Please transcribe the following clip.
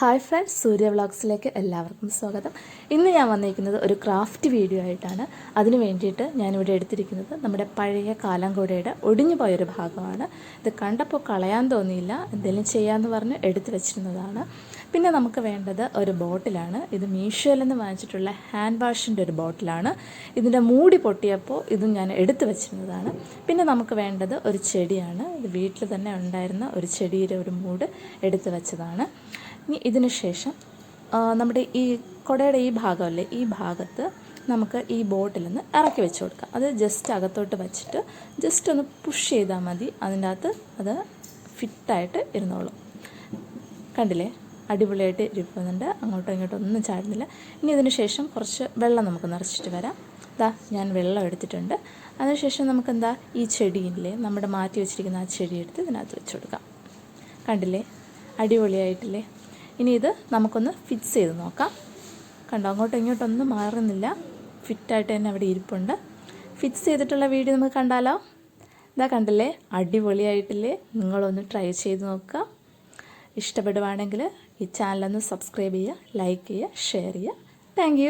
Hi friends സൂര്യ വ്ളോഗ്സിലേക്ക് എല്ലാവർക്കും സ്വാഗതം. ഇന്ന് ഞാൻ വന്നിരിക്കുന്നത് ഒരു ക്രാഫ്റ്റ് വീഡിയോ ആയിട്ടാണ്. അതിന് വേണ്ടിയിട്ട് ഞാനിവിടെ എടുത്തിരിക്കുന്നത് നമ്മുടെ പഴയ കാലംകോടയുടെ ഒടിഞ്ഞു പോയൊരു ഭാഗമാണ്. ഇത് കണ്ടപ്പോൾ കളയാൻ തോന്നിയില്ല എന്തെങ്കിലും ചെയ്യാമെന്ന് പറഞ്ഞ് എടുത്തു വെച്ചിരുന്നതാണ്. പിന്നെ നമുക്ക് വേണ്ടത് ഒരു ബോട്ടിലാണ്. ഇത് മീഷോയിൽ നിന്ന് വാങ്ങിച്ചിട്ടുള്ള ഹാൻഡ് വാഷിന്റെ ഒരു ബോട്ടിലാണ്. ഇതിന്റെ മൂടി പൊട്ടിയപ്പോൾ ഇതും ഞാൻ എടുത്തു വെച്ചിരുന്നതാണ്. പിന്നെ നമുക്ക് വേണ്ടത് ഒരു ചെടിയാണ്. ഇത് വീട്ടിൽ തന്നെ ഉണ്ടായിരുന്ന ഒരു ചെടിയുടെ ഒരു മൂട് എടുത്തു വെച്ചതാണ്. ഇനി ഇതിന് ശേഷം നമ്മുടെ ഈ കുടയുടെ ഈ ഭാഗമല്ലേ ഈ ഭാഗത്ത് നമുക്ക് ഈ ബോട്ടിൽ നിന്ന് ഇറക്കി വെച്ച് കൊടുക്കാം. അത് ജസ്റ്റ് അകത്തോട്ട് വെച്ചിട്ട് ജസ്റ്റ് ഒന്ന് പുഷ് ചെയ്താൽ മതി. അതിന്റെ അകത്ത് അത് ഫിറ്റായിട്ട് ഇരുന്നോളും. കണ്ടില്ലേ? അടിപൊളിയായിട്ട് ഇരിക്കുന്നുണ്ട് അങ്ങോട്ടും ഇങ്ങോട്ടും ഒന്നും ചാടുന്നില്ല. ഇനി ഇതിന് ശേഷം കുറച്ച് വെള്ളം നമുക്ക് നിറച്ചിട്ട് വരാം. ഇതാ ഞാൻ വെള്ളം എടുത്തിട്ടുണ്ട്. അതിനുശേഷം നമുക്ക് എന്താ ഈ ചെടിയില്ലേ നമ്മുടെ മാറ്റി വെച്ചിരിക്കുന്ന ആ ചെടി എടുത്ത് ഇതിനകത്ത് വെച്ച് കൊടുക്കാം. കണ്ടില്ലേ? അടിപൊളിയായിട്ടില്ലേ? ഇനി ഇത് നമുക്കൊന്ന് ഫിക്സ് ചെയ്ത് നോക്കാം. കണ്ടോ അങ്ങോട്ടും ഇങ്ങോട്ടൊന്നും മാറുന്നില്ല. ഫിറ്റായിട്ട് തന്നെ അവിടെ ഇരിപ്പുണ്ട്. ഫിക്സ് ചെയ്തിട്ടുള്ള വീഡിയോ നമുക്ക് കണ്ടാലോ? ഇതാ കണ്ടില്ലേ? അടിപൊളിയായിട്ടില്ലേ? നിങ്ങളൊന്ന് ട്രൈ ചെയ്ത് നോക്കുക. ഇഷ്ടപ്പെടുവാണെങ്കിൽ ഈ ചാനലൊന്ന് സബ്സ്ക്രൈബ് ചെയ്യുക ലൈക്ക് ചെയ്യുക ഷെയർ ചെയ്യുക. താങ്ക്